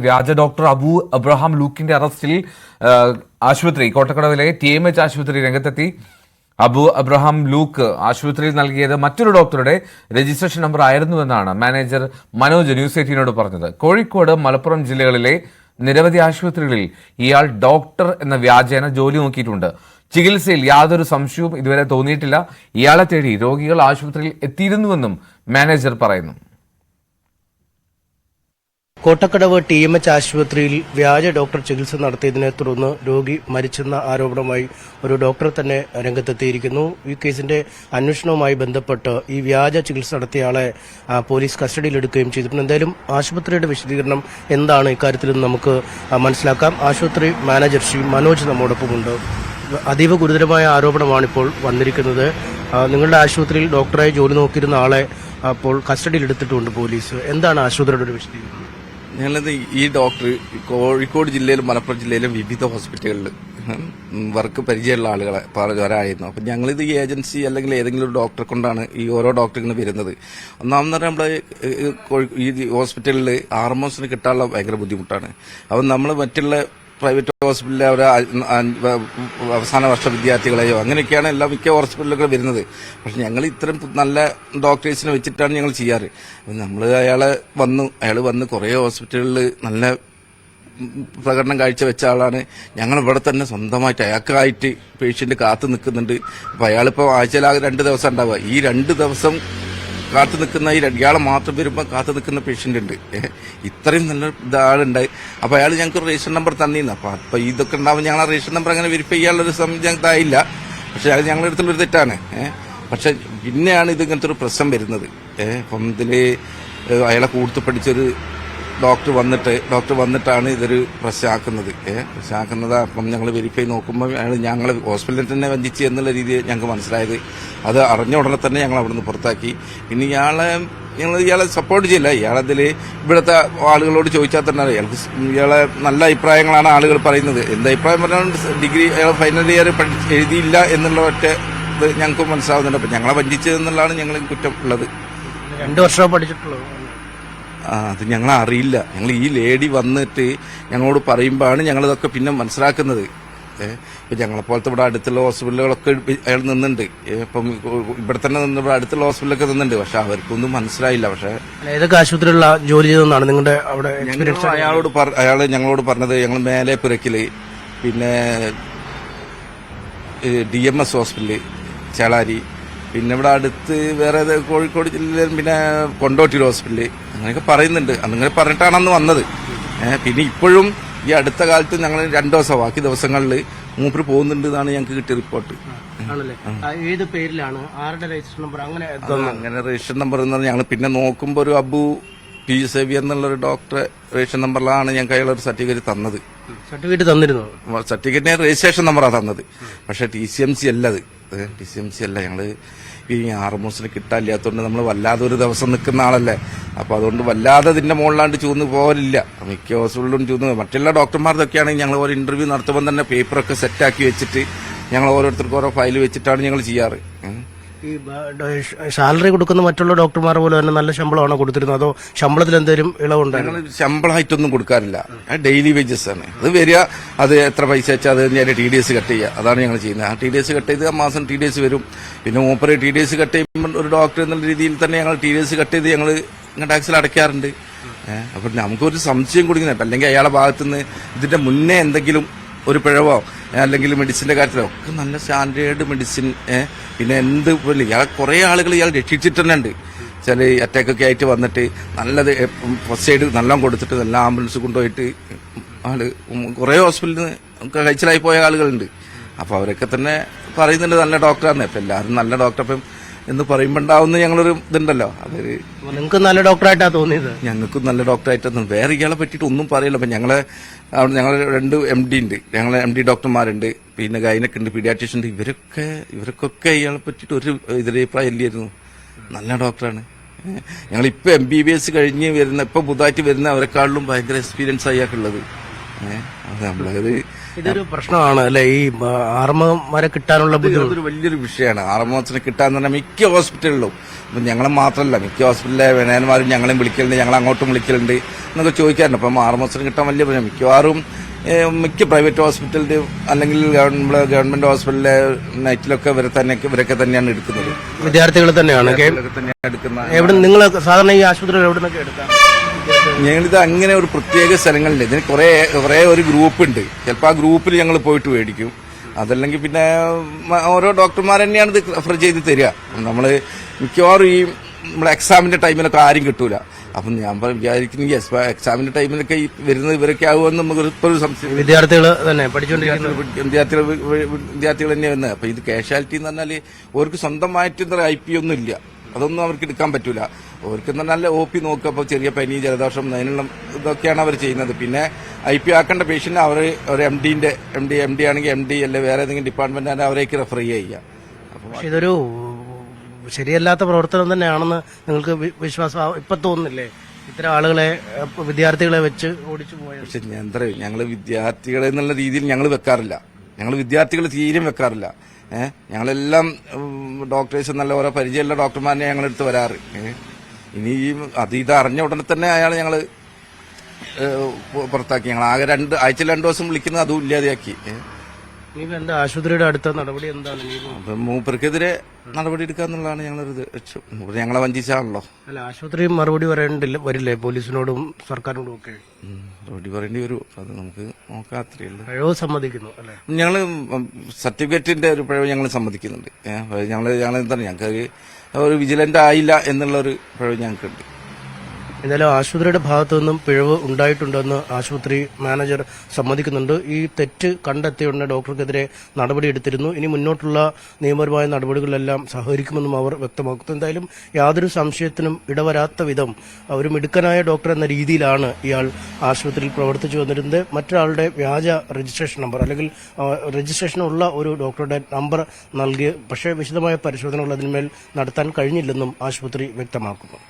വ്യാജ doctor Abu Abraham ലൂക്കിന്റെ അറസ്റ്റിൽ ആശുപത്രി കോട്ടക്കടവിലെ ടി എം എച്ച് ആശുപത്രി രംഗത്തെത്തി. അബു അബ്രഹാം ലൂക്ക് ആശുപത്രിയിൽ നൽകിയത് മറ്റൊരു ഡോക്ടറുടെ രജിസ്ട്രേഷൻ നമ്പർ ആയിരുന്നുവെന്നാണ് മാനേജർ മനോജ് ന്യൂസ് എയ്റ്റീനോട് പറഞ്ഞത്. കോഴിക്കോട് മലപ്പുറം ജില്ലകളിലെ നിരവധി ആശുപത്രികളിൽ ഇയാൾ ഡോക്ടർ എന്ന വ്യാജേന ജോലി നോക്കിയിട്ടുണ്ട്. ചികിത്സയിൽ യാതൊരു സംശയവും ഇതുവരെ തോന്നിയിട്ടില്ല. ഇയാളെ തേടി രോഗികൾ ആശുപത്രിയിൽ എത്തിയിരുന്നുവെന്നും മാനേജർ പറയുന്നു. കോട്ടക്കടവ് ടി എം എച്ച് ആശുപത്രിയിൽ വ്യാജ ഡോക്ടർ ചികിത്സ നടത്തിയതിനെ തുടർന്ന് രോഗി മരിച്ചെന്ന ആരോപണമായി ഒരു ഡോക്ടർ തന്നെ രംഗത്തെത്തിയിരിക്കുന്നു. ഈ കേസിന്റെ അന്വേഷണവുമായി ബന്ധപ്പെട്ട് ഈ വ്യാജ ചികിത്സ നടത്തിയ ആളെ ആ, പോലീസ് കസ്റ്റഡിയിലെടുക്കുകയും ചെയ്തിട്ടുണ്ട്. എന്തായാലും ആശുപത്രിയുടെ വിശദീകരണം എന്താണ്? ഇക്കാര്യത്തിൽ നമുക്ക് മനസ്സിലാക്കാം. ആശുപത്രി മാനേജർ ശ്രീ മനോജ് നമ്മോടൊപ്പമുണ്ട്. അതീവ ഗുരുതരമായ ആരോപണമാണ് ഇപ്പോൾ വന്നിരിക്കുന്നത് നിങ്ങളുടെ ആശുപത്രിയിൽ ഡോക്ടറായി ജോലി നോക്കിയിരുന്ന ആളെ അപ്പോൾ കസ്റ്റഡിയിലെടുത്തിട്ടുണ്ട് പോലീസ്. എന്താണ് ആശുപത്രിയുടെ ഒരു വിശദീകരണം? ഞങ്ങളിത് ഈ ഡോക്ടർ കോഴിക്കോട് ജില്ലയിലും മലപ്പുറം ജില്ലയിലും വിവിധ ഹോസ്പിറ്റലുകളിൽ വർക്ക് പരിചയമുള്ള ആളുകളെ പറഞ്ഞവരായിരുന്നു അപ്പം ഞങ്ങളിത് ഈ ഏജൻസി അല്ലെങ്കിൽ ഏതെങ്കിലും ഒരു ഡോക്ടറെ കൊണ്ടാണ് ഈ ഓരോ ഡോക്ടറിങ്ങനെ വരുന്നത്. ഒന്നാമെന്ന് പറഞ്ഞാൽ നമ്മുടെ ഈ ഹോസ്പിറ്റലിൽ ആർമോസിന് കിട്ടാനുള്ള ഭയങ്കര ബുദ്ധിമുട്ടാണ്. അപ്പം നമ്മൾ മറ്റുള്ള പ്രൈവറ്റ് ഹോസ്പിറ്റലിലെ അവരെ അവസാന വർഷ വിദ്യാർത്ഥികളെയോ അങ്ങനെയൊക്കെയാണ് എല്ലാ മിക്ക ഹോസ്പിറ്റലുകൾ വരുന്നത്. പക്ഷെ ഞങ്ങൾ ഇത്തരം നല്ല ഡോക്ടേഴ്സിനെ വെച്ചിട്ടാണ് ഞങ്ങൾ ചെയ്യാറ്. നമ്മൾ അയാളെ വന്നു അയാൾ വന്ന് കുറേ ഹോസ്പിറ്റലുകളിൽ നല്ല പ്രകടനം കാഴ്ചവെച്ച ആളാണ്. ഞങ്ങൾ ഇവിടെ തന്നെ സ്വന്തമായിട്ട് അയാൾക്കായിട്ട് പേഷ്യന്റ് കാത്തു നിൽക്കുന്നുണ്ട്. അപ്പൊ അയാളിപ്പോ ആഴ്ചയിലാകെ രണ്ട് ദിവസം ഉണ്ടാവുക. ഈ രണ്ട് ദിവസം കാത്തു നിൽക്കുന്ന ഈ ഇയാളെ മാത്രം വരുമ്പോൾ കാത്തു നിൽക്കുന്ന പേഷ്യന്റ് ഉണ്ട്. ഇത്രയും നല്ല ഇതാളുണ്ടായി. അപ്പോൾ അയാൾ ഞങ്ങൾക്ക് രജിസ്റ്റർ നമ്പർ തന്നിരുന്നു അപ്പോൾ അപ്പോൾ ഇതൊക്കെ ഉണ്ടാവും ഞങ്ങൾ ആ റേഷൻ നമ്പർ അങ്ങനെ വെരിഫൈ ചെയ്യാനുള്ളൊരു സമയം ഞങ്ങൾക്ക് ആയില്ല പക്ഷേ അത് ഞങ്ങളുടെ അടുത്തുള്ളൊരു തെറ്റാണ്. പക്ഷെ പിന്നെയാണ് ഇത് ഇങ്ങനത്തെ ഒരു പ്രശ്നം വരുന്നത്. ഏഹ് ഏഹ് അയാളെ കൂടുതൽ പഠിച്ചൊരു ഡോക്ടർ വന്നിട്ട് ഡോക്ടർ വന്നിട്ടാണ് ഇതൊരു പ്രശ്നമാക്കുന്നത് ഏഹ് പ്രശ്നമാക്കുന്നത് അപ്പം ഞങ്ങൾ വെരിഫൈ നോക്കുമ്പോൾ അയാൾ ഞങ്ങൾ ഹോസ്പിറ്റലിൽ തന്നെ വഞ്ചിച്ച് എന്നുള്ള രീതിയിൽ ഞങ്ങൾക്ക് മനസ്സിലായത്. അത് അറിഞ്ഞ ഉടനെ തന്നെ ഞങ്ങൾ അവിടുന്ന് പുറത്താക്കി. ഇനി ഇയാളെ ഞങ്ങൾ ഇയാളെ സപ്പോർട്ട് ചെയ്യില്ല. ഇയാളതിൽ ഇവിടുത്തെ ആളുകളോട് ചോദിച്ചാൽ തന്നെ ഇയാൾക്ക് ഇയാളെ നല്ല അഭിപ്രായങ്ങളാണ് ആളുകൾ പറയുന്നത്. എന്ത് അഭിപ്രായം പറഞ്ഞാലും ഡിഗ്രി അയാൾ ഫൈനൽ ഇയർ എഴുതിയില്ല എന്നുള്ള ഒറ്റ ഇത് ഞങ്ങൾക്ക് മനസ്സിലാവുന്നുണ്ട്. അപ്പം ഞങ്ങളെ വഞ്ചിച്ചതെന്നുള്ളതാണ് ഞങ്ങൾ കുറ്റം ഉള്ളത്. രണ്ട് വർഷം പഠിച്ചിട്ടുള്ളത് ആ, അത് ഞങ്ങൾ അറിയില്ല ഞങ്ങൾ ഈ ലേഡി വന്നിട്ട് ഞങ്ങളോട് പറയുമ്പോഴാണ് ഞങ്ങളിതൊക്കെ പിന്നെ മനസ്സിലാക്കുന്നത്. ഇപ്പം ഇപ്പൊ ഞങ്ങളെ പോലത്തെ ഇവിടെ അടുത്തുള്ള ഹോസ്പിറ്റലുകളൊക്കെ അയാൾ നിന്നുണ്ട് ഇപ്പം ഇവിടെ തന്നെ നിന്ന് ഇവിടെ അടുത്തുള്ള ഹോസ്പിറ്റലൊക്കെ നിന്നുണ്ട് പക്ഷെ അവർക്കൊന്നും മനസ്സിലായില്ല. പക്ഷെ ഏതൊക്കെ ആശുപത്രിയിലുള്ള ജോലി ചെയ്തെന്നാണ് നിങ്ങളുടെ അവിടെ അയാളോട് അയാൾ ഞങ്ങളോട് പറഞ്ഞത് ഞങ്ങൾ മേലെ പുരക്കിൽ പിന്നെ D M S hospital Chelari പിന്നെ ഇവിടെ അടുത്ത് വേറെ കോഴിക്കോട് ജില്ലയിൽ പിന്നെ കൊണ്ടോട്ടി ഹോസ്പിറ്റലിൽ അങ്ങനെയൊക്കെ പറയുന്നുണ്ട്. അങ്ങനെ പറഞ്ഞിട്ടാണ് അന്ന് വന്നത് പിന്നെ ഇപ്പോഴും ഈ അടുത്ത കാലത്ത് ഞങ്ങൾ രണ്ടു ദിവസം ബാക്കി ദിവസങ്ങളിൽ മൂപ്പര് പോകുന്നുണ്ട് എന്നാണ് ഞങ്ങൾക്ക് കിട്ടിയ റിപ്പോർട്ട്. ഏത് പേരിലാണ്? ആരുടെ രജിസ്റ്റർ നമ്പർ? അങ്ങനെ അങ്ങനെ രജിസ്റ്റർ നമ്പർ എന്ന് പറഞ്ഞാൽ ഞങ്ങൾ പിന്നെ നോക്കുമ്പോൾ ഒരു അബു പി സേവിയർ എന്നുള്ള ഒരു ഡോക്ടറെ രജിസ്റ്റർ നമ്പറിലാണ് ഞങ്ങൾക്ക് അയാൾ ഒരു സർട്ടിഫിക്കറ്റ് തന്നത്. സർട്ടിഫിക്കറ്റ് തന്നിരുന്നു? സർട്ടിഫിക്കറ്റിന് രജിസ്ട്രേഷൻ നമ്പറാണ് തന്നത്. പക്ഷെ ടി സി എം സി അല്ല ടി സി എം സി അല്ല ഞങ്ങൾ ഈ ആറുമൂസിന് കിട്ടാനില്ലാത്തതുകൊണ്ട് നമ്മൾ വല്ലാതെ ഒരു ദിവസം നിൽക്കുന്ന ആളല്ലേ. അപ്പോൾ അതുകൊണ്ട് വല്ലാതെ ഇതിന്റെ മുകളിലാണ്ട് ചൂന്ന് പോകലില്ല മിക്ക ഹോസ്പിറ്റലിലും ചൂന്ന് മറ്റുള്ള ഡോക്ടർമാർക്കൊക്കെയാണെങ്കിൽ ഞങ്ങൾ ഓരോ ഇന്റർവ്യൂ നടത്തുമ്പോൾ തന്നെ പേപ്പറൊക്കെ സെറ്റാക്കി വെച്ചിട്ട് ഞങ്ങൾ ഓരോരുത്തർക്കും ഓരോ ഫയൽ വെച്ചിട്ടാണ് ഞങ്ങൾ ചെയ്യാറ്. ഈ സാലറി കൊടുക്കുന്ന മറ്റുള്ള ഡോക്ടർമാർ പോലെ തന്നെ നല്ല ശമ്പളമാണോ കൊടുത്തിരുന്നത്? അതോ ശമ്പളത്തിൽ എന്തെങ്കിലും ഇളവുണ്ടായിരുന്നു? ശമ്പളമായിട്ടൊന്നും കൊടുക്കാറില്ല. ഡെയിലി വേജസ് ആണ്. അത് വരിക അത് എത്ര പൈസ വെച്ചാൽ അത് ഞാൻ ടി ഡി എസ് കട്ട് ചെയ്യുക അതാണ് ഞങ്ങൾ ചെയ്യുന്നത്. ആ ടി ഡി എസ് കട്ട് ചെയ്ത് ആ മാസം ടി ഡി എസ് വരും. പിന്നെ മൂപ്പര് ടി ഡി എസ് കട്ട് ചെയ്യുമ്പോൾ ഒരു ഡോക്ടർ എന്നുള്ള രീതിയിൽ തന്നെ ഞങ്ങൾ ടി ഡി എസ് കട്ട് ചെയ്ത് ഞങ്ങൾ ടാക്സിൽ അടയ്ക്കാറുണ്ട്. അപ്പൊ നമുക്കൊരു സംശയം കൊടുക്കുന്നില്ല. അല്ലെങ്കിൽ അയാളെ ഭാഗത്തുനിന്ന് ഇതിന്റെ മുന്നേ എന്തെങ്കിലും ഒരു പിഴവോ അല്ലെങ്കിൽ മെഡിസിന്റെ കാര്യത്തിലോ ഒക്കെ നല്ല സ്റ്റാൻഡേർഡ് മെഡിസിൻ പിന്നെ എന്ത് പോലും ഇയാൾ കുറെ ആളുകൾ ഇയാൾ രക്ഷിച്ചിട്ടുണ്ട് ചില അറ്റാക്കൊക്കെ ആയിട്ട് വന്നിട്ട് നല്ലത് ഫസ്റ്റ് എയ്ഡ് നല്ലോണം കൊടുത്തിട്ട് നല്ല ആംബുലൻസ് കൊണ്ടുപോയിട്ട് ആൾ കുറേ ഹോസ്പിറ്റലിൽ നിന്ന് കഴിച്ചിലായി പോയ ആളുകളുണ്ട്. അപ്പോൾ അവരൊക്കെ തന്നെ പറയുന്നുണ്ട് നല്ല ഡോക്ടറാണ് ഇപ്പൊ എല്ലാവരും നല്ല ഡോക്ടർ അപ്പം എന്ന് പറയുമ്പോൾ ഉണ്ടാവുന്ന ഞങ്ങളൊരു ഇതുണ്ടല്ലോ. അതൊരു നിങ്ങൾക്ക് നല്ല ഡോക്ടറായിട്ടാ തോന്നിയത്. ഞങ്ങൾക്ക് നല്ല ഡോക്ടറായിട്ടൊന്നും വേറെ ഇയാളെ പറ്റിയിട്ട് ഒന്നും പറയില്ല. അപ്പൊ ഞങ്ങളെ അവിടെ ഞങ്ങൾ രണ്ട് എം ഡി ഉണ്ട്. ഞങ്ങളെ എം ഡി ഡോക്ടർമാരുണ്ട്. പിന്നെ ഗൈനൊക്കെ ഉണ്ട് പീഡിയാട്രീഷ്യൻ ഉണ്ട്. ഇവരൊക്കെ ഇവർക്കൊക്കെ ഇയാളെ പറ്റിയിട്ട് ഒരു എതിരഭിപ്രായം ഇല്ലായിരുന്നു. നല്ല ഡോക്ടറാണ്. ഞങ്ങൾ ഇപ്പൊ എം ബി ബി എസ് കഴിഞ്ഞ് വരുന്ന ഇപ്പൊ പുതുതായിട്ട് വരുന്ന അവരെക്കാളിലും ഭയങ്കര എക്സ്പീരിയൻസ് അയാൾക്കുള്ളത് നമ്മളത് ഇതൊരു പ്രശ്നമാണ്. അല്ലെ? ഈ ആർമമാരെ കിട്ടാനുള്ള ബുദ്ധിമുട്ട്. വലിയൊരു വിഷയമാണ്. ആർമ്മത്തിന് കിട്ടാൻ പറഞ്ഞാൽ മിക്ക ഹോസ്പിറ്റലിലും. ഞങ്ങളെ മാത്രമല്ല മിക്ക ഹോസ്പിറ്റലിലെ വിനയന്മാരും ഞങ്ങളെയും വിളിക്കലുണ്ട് ഞങ്ങൾ അങ്ങോട്ടും വിളിക്കലുണ്ട് എന്നൊക്കെ ചോദിക്കാറുണ്ട്. അപ്പം ആർമ്മത്തിന് കിട്ടാൻ വലിയ പ്രശ്നം. മിക്കവാറും മിക്ക പ്രൈവറ്റ് ഹോസ്പിറ്റലിൽ അല്ലെങ്കിൽ ഗവൺ- ഗവൺമെന്റ് ഹോസ്പിറ്റലിലെ നൈറ്റിലൊക്കെ ഇവരെ തന്നെ ഇവരൊക്കെ തന്നെയാണ് എടുക്കുന്നത്. വിദ്യാർത്ഥികൾ തന്നെയാണ്. എടുക്കുന്നത്. എവിടെ നിങ്ങൾ സാധാരണ ഈ ആശുപത്രികൾ എവിടെ നിന്നൊക്കെ എടുക്കാം ഞങ്ങളിത് അങ്ങനെ ഒരു പ്രത്യേക സ്ഥലങ്ങളില്ല. ഇതിന് കുറെ കുറെ ഒരു ഗ്രൂപ്പ് ഉണ്ട് ചിലപ്പോൾ ആ ഗ്രൂപ്പിൽ ഞങ്ങൾ പോയിട്ട് മേടിക്കും. അതല്ലെങ്കിൽ പിന്നെ ഓരോ ഡോക്ടർമാർ തന്നെയാണ് ഇത് റെഫർ ചെയ്ത് തരിക. നമ്മൾ മിക്കവാറും ഈ നമ്മളെ എക്സാമിന്റെ ടൈമിലൊക്കെ ആരും കിട്ടൂല. അപ്പം ഞാൻ പറ- വിചാരിക്കുന്നു യെസ് എക്സാമിന്റെ ടൈമിലൊക്കെ ഈ വരുന്നത് ഇവരൊക്കെ ആവുമെന്ന് നമുക്ക് ഇപ്പോൾ ഒരു സംശയം വിദ്യാർത്ഥികൾ തന്നെ പഠിച്ചുകൊണ്ടിരിക്കുന്നത്. വിദ്യാർത്ഥികൾ വിദ്യാർത്ഥികൾ തന്നെ വന്നത് അപ്പൊ ഇത് കാഷ്വാലിറ്റി എന്ന് പറഞ്ഞാൽ അവർക്ക് സ്വന്തമായിട്ട് എന്താ ഐ പി ഒന്നും ഇല്ല. അതൊന്നും അവർക്ക് എടുക്കാൻ പറ്റൂല. അവർക്ക് നല്ല ഒ പി നോക്കുക അപ്പോൾ ചെറിയ പനി ജലദോഷം അതിനുള്ള ഇതൊക്കെയാണ് അവർ ചെയ്യുന്നത്. പിന്നെ ഐ പി ആക്കേണ്ട പേഷ്യന്റ് അവർ ഒരു എം ഡിന്റെ എം ഡി എം ഡി ആണെങ്കിൽ എം ഡി അല്ലെ വേറെ ഏതെങ്കിലും ഡിപ്പാർട്ട്മെന്റ് ആണ് അവരേക്ക് റെഫർ ചെയ്യുക. അപ്പോൾ ഇതൊരു ശരിയല്ലാത്ത പ്രവർത്തനം തന്നെയാണെന്ന് നിങ്ങൾക്ക് വിശ്വാസം ഇപ്പൊ തോന്നുന്നില്ലേ? ഇത്തരം ആളുകളെ വിദ്യാർത്ഥികളെ വെച്ച് ഓടിച്ചു പോയത്. പക്ഷെ ഞാൻ എന്താ ഞങ്ങൾ വിദ്യാർത്ഥികളെ എന്നുള്ള രീതിയിൽ ഞങ്ങൾ വെക്കാറില്ല. ഞങ്ങൾ വിദ്യാർത്ഥികൾ തീരെയും വെക്കാറില്ല. ഏഹ് ഞങ്ങളെല്ലാം ഡോക്ടേഴ്സ് നല്ല ഓരോ പരിചയമുള്ള ഡോക്ടർമാരെ ഞങ്ങളെടുത്ത് വരാറ്. ഏഹ് ഇനി ഈ അത് ഇത് അറിഞ്ഞ ഉടനെ തന്നെ അയാൾ ഞങ്ങൾ പുറത്താക്കി. ഞങ്ങൾ ആകെ രണ്ട് ആഴ്ച രണ്ടു ദിവസം വിളിക്കുന്നത് അതും ഇല്ലാതെയാക്കി. ഇനിയിപ്പോ എന്താ ആശുപത്രിയുടെ അടുത്ത നടപടി എന്താണ്? ഇനിയിപ്പോ അപ്പം മൂപ്പർക്കെതിരെ നടപടി എടുക്കാന്നുള്ളതാണ് ഞങ്ങളൊരു ഇത് ലക്ഷ്യം. മൂപ്പര് ഞങ്ങളെ വഞ്ചിച്ചാണല്ലോ. അല്ല ആശുപത്രി മറുപടി പറയേണ്ടില്ല വരില്ലേ? പോലീസിനോടും സർക്കാരിനോടും ഒക്കെ. ഉം, മറുപടി പറയേണ്ടി വരും. അത് നമുക്ക് നോക്കാം അത്രയേ ഉള്ളൂ. കഴിവ് സമ്മതിക്കുന്നു അല്ലെ? ഞങ്ങൾ സർട്ടിഫിക്കറ്റിന്റെ ഒരു പിഴവ് ഞങ്ങൾ സമ്മതിക്കുന്നുണ്ട്. ഞങ്ങൾ ഞങ്ങൾ എന്താണ് ഞങ്ങൾക്ക് ഒരു വിജിലന്റ് ആയില്ല എന്നുള്ള ഒരു പിഴവ് ഞങ്ങൾക്കുണ്ട്. എന്തായാലും ആശുപത്രിയുടെ ഭാഗത്തു നിന്നും പിഴവ് ഉണ്ടായിട്ടുണ്ടെന്ന് ആശുപത്രി മാനേജർ സമ്മതിക്കുന്നുണ്ട്. ഈ തെറ്റ് കണ്ടെത്തിയുടനെ ഡോക്ടർക്കെതിരെ നടപടിയെടുത്തിരുന്നു ഇനി മുന്നോട്ടുള്ള നിയമപരമായ നടപടികളെല്ലാം സഹകരിക്കുമെന്നും അവർ വ്യക്തമാക്കുന്നു. എന്തായാലും യാതൊരു സംശയത്തിനും ഇടവരാത്ത വിധം ഒരു മിടുക്കനായ ഡോക്ടർ എന്ന രീതിയിലാണ് ഇയാൾ ആശുപത്രിയിൽ പ്രവർത്തിച്ചു വന്നിരുന്നത്. മറ്റൊരാളുടെ വ്യാജ രജിസ്ട്രേഷൻ നമ്പർ അല്ലെങ്കിൽ രജിസ്ട്രേഷനുള്ള ഒരു ഡോക്ടറുടെ നമ്പർ നൽകി പക്ഷേ വിശദമായ പരിശോധനകൾ അതിന്മേൽ നടത്താൻ കഴിഞ്ഞില്ലെന്നും ആശുപത്രി വ്യക്തമാക്കുന്നു.